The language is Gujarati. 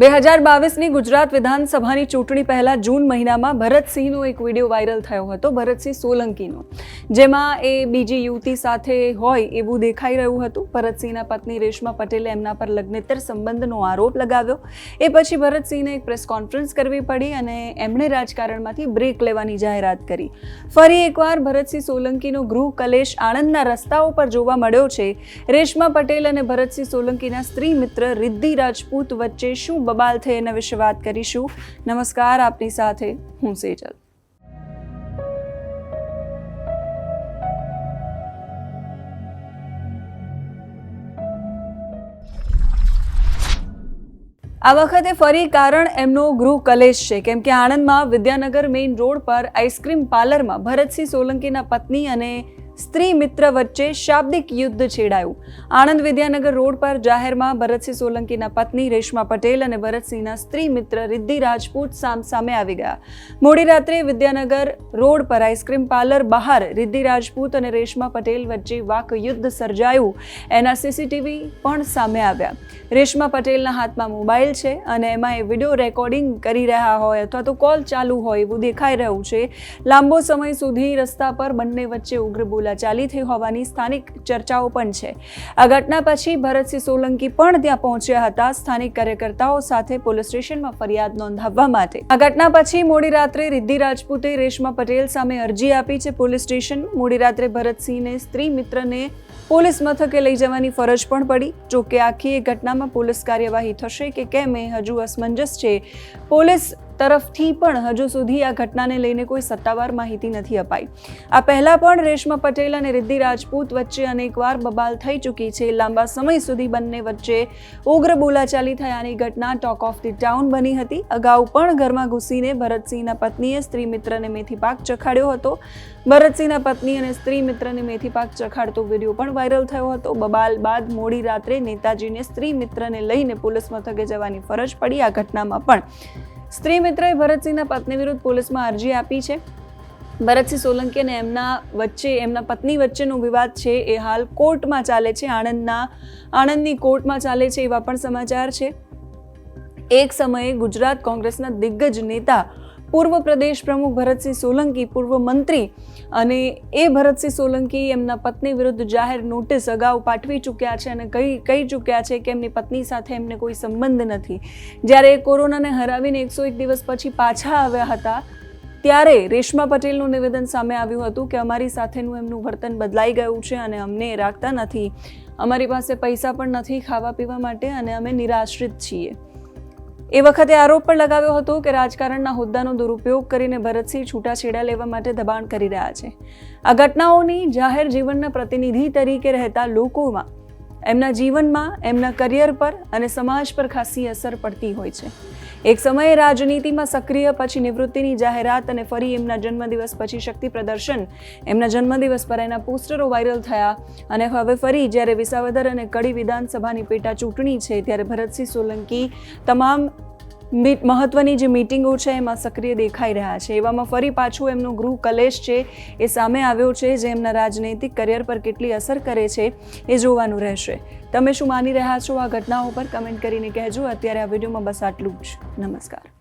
બે હજાર બાવીસની ગુજરાત વિધાનસભાની ચૂંટણી પહેલા જૂન મહિનામાં ભરતસિંહનો એક વીડિયો વાયરલ થયો હતો, ભરતસિંહ સોલંકીનો, જેમાં એ બીજી યુવતી સાથે હોય એવું દેખાઈ રહ્યું હતું. ભરતસિંહના પત્ની રેશમા પટેલે એમના પર લગ્નેતર સંબંધનો આરોપ લગાવ્યો. એ પછી ભરતસિંહને એક પ્રેસ કોન્ફરન્સ કરવી પડી અને એમણે રાજકારણમાંથી બ્રેક લેવાની જાહેરાત કરી. ફરી એકવાર ભરતસિંહ સોલંકીનો ગૃહ કલેશ આણંદના રસ્તાઓ પર જોવા મળ્યો છે. રેશમા પટેલ અને ભરતસિંહ સોલંકીના સ્ત્રી મિત્ર રિદ્ધિ રાજપૂત વચ્ચે શું બબાલ થઈ એના વિશે વાત કરીશું. નમસ્કાર, આપની સાથે હું સેજલ. આ વખતે ફરી કારણ એમનો ગૃહ કલેશ છે. કેમ કે આણંદમાં વિદ્યાનગર મેઇન રોડ પર આઈસ્ક્રીમ પાર્લરમાં ભરતસિંહ સોલંકીના પત્ની અને સ્ત્રી મિત્ર વચ્ચે શાબ્દિક યુદ્ધ છેડાયું. આણંદ વિદ્યાનગર રોડ પર જાહેરમાં ભરતસિંહ સોલંકીના પત્ની રેશમા પટેલ અને ભરતસિંહના સ્ત્રી મિત્ર રિદ્ધિ રાજપૂત સામ સામે આવી ગયા. મોડી રાત્રે વિદ્યાનગર રોડ પર આઈસ્ક્રીમ પાર્લર બહાર રિદ્ધિ રાજપૂત અને રેશમા પટેલ વચ્ચે વાક યુદ્ધ સર્જાયું. એના સીસીટીવી પણ સામે આવ્યા. રેશમા પટેલના હાથમાં મોબાઈલ છે અને એમાં એ વીડિયો રેકોર્ડિંગ કરી રહ્યા હોય અથવા તો કોલ ચાલુ હોય એવું દેખાઈ રહ્યું છે. લાંબો સમય સુધી રસ્તા પર બંને વચ્ચે ઉગ્ર બોલાચાલી થઈ હોવાની સ્થાનિક ચર્ચાઓ પણ છે. આ ઘટના પછી ભરતસિંહ સોલંકી પણ ત્યાં પહોંચ્યા હતા. સ્થાનિક કાર્યકર્તાઓ સાથે પોલીસ સ્ટેશનમાં ફરિયાદ નોંધાવવા માટે. આ ઘટના પછી મોડી રાત્રે રિદ્ધિ રાજપૂતે રેશમા પટેલ સામે અરજી આપી છે. પોલીસ સ્ટેશન મોડી રાત્રે ભરતસિંહને સ્ત્રી મિત્રને પોલીસ મથકે લઈ જવાની ફરજ પણ પડી. જોકે આખી એ ઘટનામાં પોલીસ કાર્યવાહી થશે કે કેમ એ હજુ અસમંજસ છે. પોલીસ તરફથી પણ હજુ સુધી આ ઘટનાને લઈને કોઈ સત્તાવાર માહિતી નથી અપાઈ. આ પહેલા પણ રેશમા પટેલ અને રિદ્ધિ રાજપૂત વચ્ચે અનેકવાર બબાલ થઈ ચૂકી છે. લાંબા સમય સુધી બંને વચ્ચે ઉગ્ર બોલાચાલી થયાની ઘટના ટોક ઓફ ધી ટાઉન બની હતી. અગાઉ પણ ઘરમાં ઘૂસીને ભરતસિંહના પત્નીએ સ્ત્રી મિત્રને મેથી પાક ચખાડ્યો હતો. ભરતસિંહના પત્ની અને સ્ત્રી મિત્રને મેથી પાક ચખાડતો વીડિયો પણ વાયરલ થયો હતો. બબાલ બાદ મોડી રાત્રે નેતાજીને સ્ત્રી મિત્રને લઈને પોલીસ મથકે જવાની ફરજ પડી. આ ઘટનામાં પણ સ્ત્રી મિત્રએ ભરતસિંહના પત્ની વિરુદ્ધ પોલીસમાં અરજી આપી છે. ભરતસિંહ સોલંકી અને એમના વચ્ચે, એમના પત્ની વચ્ચેનો વિવાદ છે એ હાલ કોર્ટમાં ચાલે છે. આણંદના, આણંદની કોર્ટમાં ચાલે છે એવા પણ સમાચાર છે. એક સમયે ગુજરાત કોંગ્રેસના દિગ્ગજ નેતા પૂર્વ પ્રદેશ પ્રમુખ ભરતસિંહ સોલંકી, પૂર્વ મંત્રી અને એ ભરતસિંહ સોલંકી એમના પત્ની વિરુદ્ધ જાહેર નોટિસ અગાઉ પાઠવી ચૂક્યા છે અને કહી કહી ચૂક્યા છે કે એમની પત્ની સાથે એમને કોઈ સંબંધ નથી. જ્યારે એ કોરોનાને હરાવીને એકસો એક દિવસ પછી પાછા આવ્યા હતા, ત્યારે રેશમા પટેલનું નિવેદન સામે આવ્યું હતું કે અમારી સાથેનું એમનું વર્તન બદલાઈ ગયું છે અને અમને રાખતા નથી. અમારી પાસે પૈસા પણ નથી ખાવા પીવા માટે અને અમે નિરાશ્રિત છીએ. એ વખતે આરોપ પણ લગાવ્યો હતો કે રાજકારણના હોદ્દાનો દુરુપયોગ કરીને ભરતસિંહ છૂટાછેડા લેવા માટે દબાણ કરી રહ્યા છે. આ ઘટનાઓની જાહેર જીવનના પ્રતિનિધિ તરીકે રહેતા લોકોમાં એમના જીવનમાં, એમના કરિયર પર અને સમાજ પર ખાસી અસર પડતી હોય છે. એક સમયે રાજનીતિમાં સક્રિય, પછી નિવૃત્તિની જાહેરાત અને ફરી એમના જન્મદિવસ, પછી શક્તિ પ્રદર્શન એમના જન્મદિવસ પર એના પોસ્ટરો વાયરલ થયા અને હવે ફરી જ્યારે વિસાવદર અને કડી વિધાનસભાની પેટા ચૂંટણી છે, ત્યારે ભરતસિંહ સોલંકી તમામ મહત્વની જે મિટિંગો છે એમાં સક્રિય દેખાઈ રહ્યા છે. એવામાં ફરી પાછું એમનો ગૃહ કલેશ છે એ સામે આવ્યો છે, જે એમના રાજનૈતિક કરિયર પર કેટલી અસર કરે છે એ જોવાનું રહેશે. તમે શું માની રહ્યા છો આ ઘટનાઓ પર? કમેન્ટ કરીને કહેજો. અત્યારે આ વિડીયોમાં બસ આટલું જ. નમસ્કાર.